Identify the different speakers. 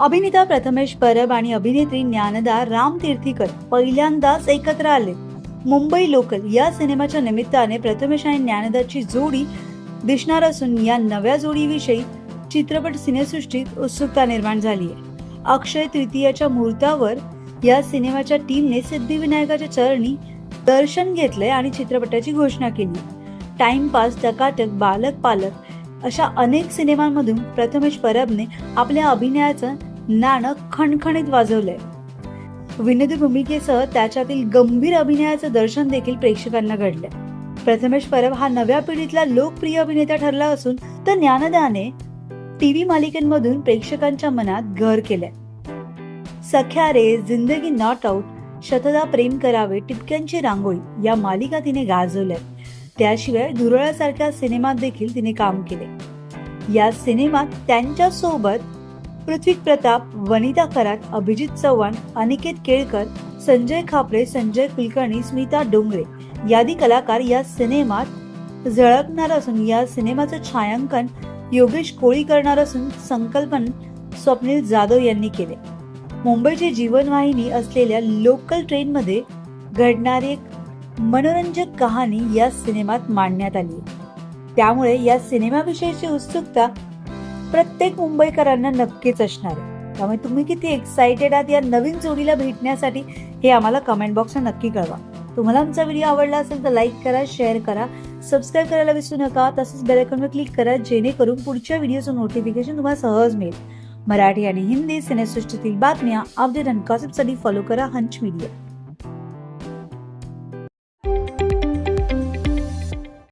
Speaker 1: अभिनेता प्रथमेश परब आणि अभिनेत्री ज्ञानदा राम तीर्थीकर पहिल्यांदाच एकत्र आले. मुंबई लोकल या सिनेमाच्या निमित्ताने प्रथमेश आणि ज्ञानदाची जोडी दिसणार असून या नव्या जोडीविषयी चित्रपट सिनेसृष्टीत उत्सुकता निर्माण झाली आहे. अक्षय तृतीयाच्या मुहूर्तावर या सिनेमाच्या टीमने सिद्धिविनायकाच्या चरणी दर्शन घेतले आणि चित्रपटाची घोषणा केली. टाइमपास टकाटक बालक पालक अशा अनेक सिनेमांमधून प्रथमेश परबने आपल्या अभिनयाचं नाणं खणखणीत वाजवलंय. विनोदी भूमिकेसह त्याच्यातील गंभीर अभिनयाचं दर्शन देखील प्रेक्षकांना घडलंय. प्रथमेश परब हा नव्या पिढीतला लोकप्रिय अभिनेता ठरला असून तर ज्ञानदाने टीव्ही मालिकांमधून प्रेक्षकांच्या मनात घर केलंय. सख्या रे जिंदगी नॉट आउट शतदा प्रेम करावे टिपक्यांची रांगोळी या मालिका तिने गाजवल्या. त्याशिवाय धुरळासारख्या सिनेमात देखील तिने काम केले या सिनेमात त्यांच्यासोबत पृथ्वी प्रताप वनिता करात अभिजित चव्हाण अनिकेत केळकर संजय खापरे संजय कुलकर्णी स्मिता डोंगरे यादी कलाकार या सिनेमात झळकणार असून या सिनेमाचं छायांकन योगेश कोळी करणार असून संकल्पन स्वप्नील जाधव यांनी केले. मुंबईची जीवनवाहिनी असलेल्या लोकल ट्रेनमध्ये घडणारी एक मनोरंजक कहाणी या सिनेमात मांडण्यात आली. त्यामुळे या सिनेमाविषयीची उत्सुकता प्रत्येक मुंबईकरांना नक्कीच असणार आहे. त्यामुळे तुम्ही किती एक्साइटेड आहात या नवीन जोडीला भेटण्यासाठी हे आम्हाला कमेंट बॉक्सला नक्की कळवा. तुम्हाला आमचा व्हिडिओ आवडला असेल तर लाईक करा शेअर करा. सबस्क्राईब करायला विसरू नका. तसंच बेलायकॉनवर क्लिक करा जेणेकरून पुढच्या व्हिडिओचं नोटिफिकेशन तुम्हाला सहज मिळेल. मराठी आणि हिंदी सिनेसृष्टीतील बातम्या अपडेट अँड गॉसिपसाठी फॉलो करा हंच मीडिया